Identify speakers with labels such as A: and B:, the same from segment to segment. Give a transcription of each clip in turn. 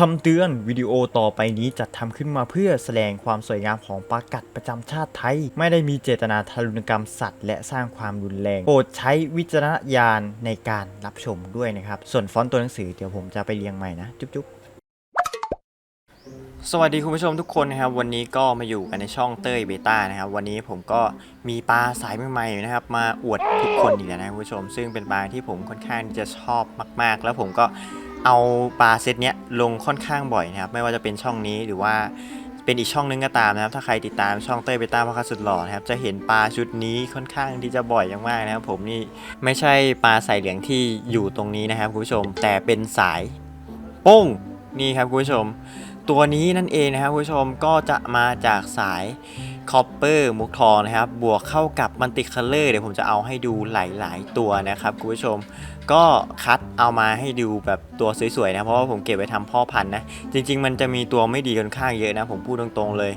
A: คำเตือนวิดีโอต่อไปนี้จัดทำขึ้นมาเพื่อแสดงความสวยงามของปลากัดประจำชาติไทย ไม่ได้มีเจตนาทารุณกรรมสัตว์ และสร้างความรุนแรง โปรดใช้วิจารณญาณในการรับชมด้วยนะครับ ส่วนฟอนต์ตัวหนังสือเดี๋ยวผมจะไปเรียงใหม่นะ จุ๊บจุ๊บสวัสดีคุณผู้ชมทุกคนนะครับ วันนี้ก็มาอยู่กันในช่องเต้ยเบต้านะครับ วันนี้ผมก็มีปลาสายใหม่ๆนะครับ มาอวดทุกคนอีกแล้วนะคุณผู้ชม ซึ่งเป็นปลาที่ผมค่อนข้างที่จะชอบมาก ๆ แล้วผมก็ เอาปลาเซตเนี้ยลงค่อนข้างบ่อยนะครับ ไม่ว่าจะเป็นช่องนี้หรือว่าเป็นอีกช่องนึงก็ตามนะครับ ถ้าใครติดตามช่องเต้ยเบต้าพ่อค้าสุดหล่อนะครับ จะเห็นปลาชุดนี้ค่อนข้างที่จะบ่อยมากๆนะครับผมนี่ไม่ใช่ปลาสายเหลืองที่อยู่ตรงนี้นะครับคุณผู้ชม แต่เป็นสายโป้งนี่ครับคุณผู้ชม ตัวนี้นั่นเองนะครับคุณผู้ชมก็จะมาจากสายคอปเปอร์มุกทองนะครับ บวกเข้ากับมันติคัลเลอร์เดี๋ยวผมจะเอาให้ดูหลาย ๆ ตัวนะครับคุณผู้ชม ก็คัดเอามาให้ดูแบบตัวสวย ๆ นะ เพราะว่าผมเก็บไว้ทำพ่อพันธุ์นะ จริง ๆ มันจะมีตัวไม่ดีค่อนข้างเยอะนะ ผมพูดตรง ๆ เลย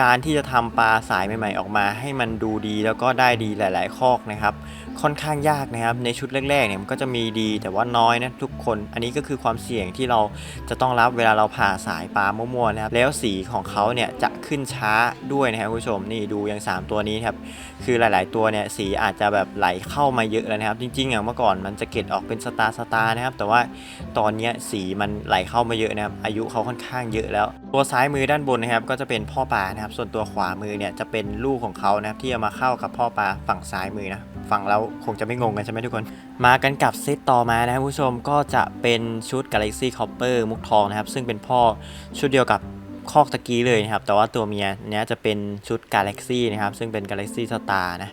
A: การที่จะทำปลาสายใหม่ ๆ ออกมาให้มันดูดีแล้วก็ได้ดีหลาย ๆ คอกนะครับ ค่อนข้างยากนะครับ ในชุดแรก ๆ เนี่ยมันก็จะมีดีแต่ว่าน้อยนะทุกคน อันนี้ก็คือความเสี่ยงที่เราจะต้องรับเวลาเราผ่าสายปลามั่วๆนะครับ แล้วสีของเขาเนี่ยจะขึ้นช้าด้วยนะครับคุณผู้ชมนี่ดูอย่าง 3 ตัวนี้ครับคือหลาย ๆ ตัวเนี่ยสีอาจจะแบบไหลเข้ามาเยอะแล้วนะครับ จริงๆอะเมื่อก่อนมันจะเก็ดออกเป็นสตาร์สตาร์นะครับแต่ว่าตอนนี้สีมันไหลเข้ามาเยอะนะครับอายุเขาค่อนข้างเยอะแล้ว ตัวซ้ายมือด้านบนนะครับก็จะเป็นพ่อปลานะครับส่วนตัวขวามือเนี่ยจะเป็นลูกของเขานะครับที่เอามาเข้ากับพ่อปลาฝั่งซ้ายมือนะฟังแล้วคงจะไม่งงกันใช่ไหมทุกคน มากันกับเซตต่อมานะครับผู้ชมก็จะเป็นชุด Galaxy Copper มุกทองนะครับซึ่งเป็นพ่อชุดเดียวกับ คอกตะกี้เลยนะครับ แต่ว่าตัวเมียเนี้ยจะเป็นชุด Galaxy นะครับ ซึ่งเป็น Galaxy Star นะ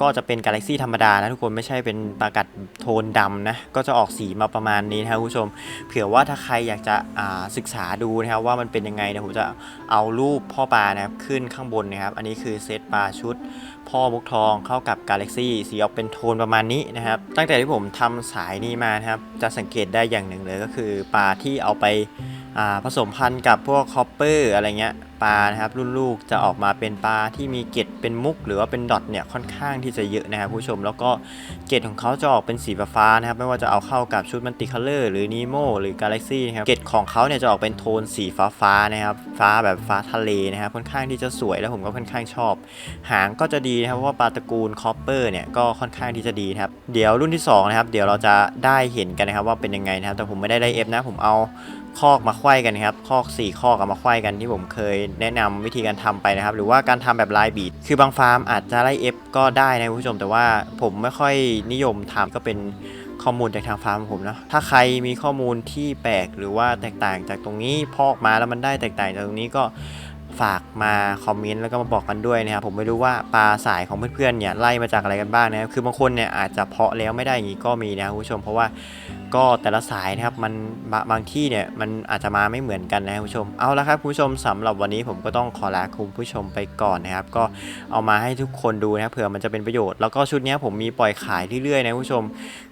A: ก็จะเป็น Galaxy ธรรมดานะทุกคนไม่ใช่เป็นปากัดโทนดำนะ ก็จะออกสีมาประมาณนี้นะครับคุณผู้ชม เผื่อว่าถ้าใครอยากจะอ่าศึกษาดูนะครับว่ามันเป็นยังไงเนะผมจะเอารูปพ่อปลานะครับขึ้นข้างบนนะครับ อันนี้คือเซตปลาชุดพ่อมุกทองเข้ากับ Galaxy สีออกเป็นโทนประมาณนี้นะครับ ตั้งแต่ที่ผมทำสายนี้มานะครับ จะสังเกตได้อย่างหนึ่งเลยก็คือปลาที่เอาไป ผสมพันธุ์กับพวกคอปเปอร์อะไรเงี้ยปลานะครับรุ่นลูกจะออกมาเป็นปลาที่มีเกล็ดเป็นมุก หรือว่าเป็นดอทเนี่ยค่อนข้างที่จะเยอะนะครับผู้ชม แล้วก็เกล็ดของเขาจะออกเป็นสีฟ้านะครับไม่ว่าจะเอาเข้ากับชุดมันติคัลเลอร์หรือนีโมหรือกาแล็กซี่นะครับเกล็ดของเขาเนี่ยจะออกเป็นโทนสีฟ้าๆนะครับฟ้าแบบฟ้าทะเลนะครับค่อนข้างที่จะสวยแล้วผมก็ค่อนข้างชอบ หางก็จะดีนะครับเพราะว่าปลาตระกูลคอปเปอร์เนี่ยก็ค่อนข้างที่จะดีนะครับเดี๋ยวรุ่นที่สองนะครับเดี๋ยวเราจะได้เห็นกันนะครับว่าเป็นยังไงนะครับแต่ผมไม่ได้ไล่เอฟนะผมเอาคอกมาไขว้กันนะครับคอก 4 คอกเอามาไขว้กันที่ผมเคยแนะนำวิธีการทำไปนะครับ หรือว่าการทำแบบลายบีดคือบางฟาร์มอาจจะไล่เอฟก็ได้นะคุณผู้ชม แต่ว่าผมไม่ค่อยนิยมทำก็เป็นข้อมูลจากทางฟาร์มของผมเนาะถ้าใครมีข้อมูลที่แปลกหรือว่าแตกต่างจากตรงนี้พอกมาแล้วมันได้แตกต่างจากตรงนี้ก็ฝากมาคอมเมนต์แล้วก็มาบอกกันด้วยนะครับผมไม่รู้ว่าปลาสายของเพื่อนๆเนี่ยไล่มาจากอะไรกันบ้างนะครับคือบางคนเนี่ยอาจจะเพาะแล้วไม่ได้อย่างนี้ก็มีนะคุณผู้ชมเพราะว่า ก็แต่ละสายนะครับมันบาบางที่เนี่ยมันอาจจะมาไม่เหมือนกันนะครับคุณผู้ชมเอาละครับคุณผู้ชมสำหรับวันนี้ผมก็ต้องขอลาคุณผู้ชมไปก่อนนะครับ ก็เอามาให้ทุกคนดูนะเผื่อมันจะเป็นประโยชน์แล้วก็ชุดนี้ผมมีปล่อยขายเรื่อยๆนะคุณผู้ชม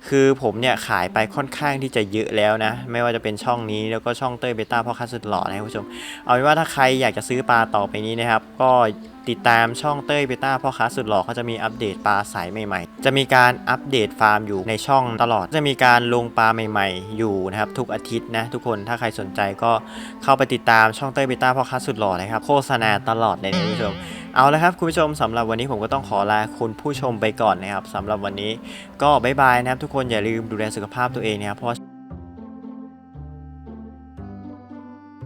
A: คือผมเนี่ยขายไปค่อนข้างที่จะเยอะแล้วนะ ไม่ว่าจะเป็นช่องนี้แล้วก็ช่องเต้ยเบต้าพ่อค้าสุดหล่อนะครับคุณผู้ชม เอาเป็นว่าถ้าใครอยากจะซื้อปลาต่อไปนี้นะครับ ก็ ติดตามช่องเต้ยเบต้าพ่อค้าสุดหล่อเขาจะมีอัปเดตปลาสายใหม่ๆ จะมีการอัปเดตฟาร์มอยู่ในช่องตลอด จะมีการลงปลาใหม่ๆ อยู่นะครับทุกอาทิตย์นะทุกคนถ้าใครสนใจก็เข้าไปติดตามช่องเต้ยเบต้าพ่อค้าสุดหล่อนะครับโฆษณาตลอดเลยนะคุณผู้ชมเอาละครับคุณผู้ชมสำหรับวันนี้ผมก็ต้องขอลาคุณผู้ชมไปก่อนนะครับสำหรับวันนี้ก็บ๊ายบายนะครับทุกคนอย่าลืมดูแลสุขภาพตัวเองนะครับเพราะ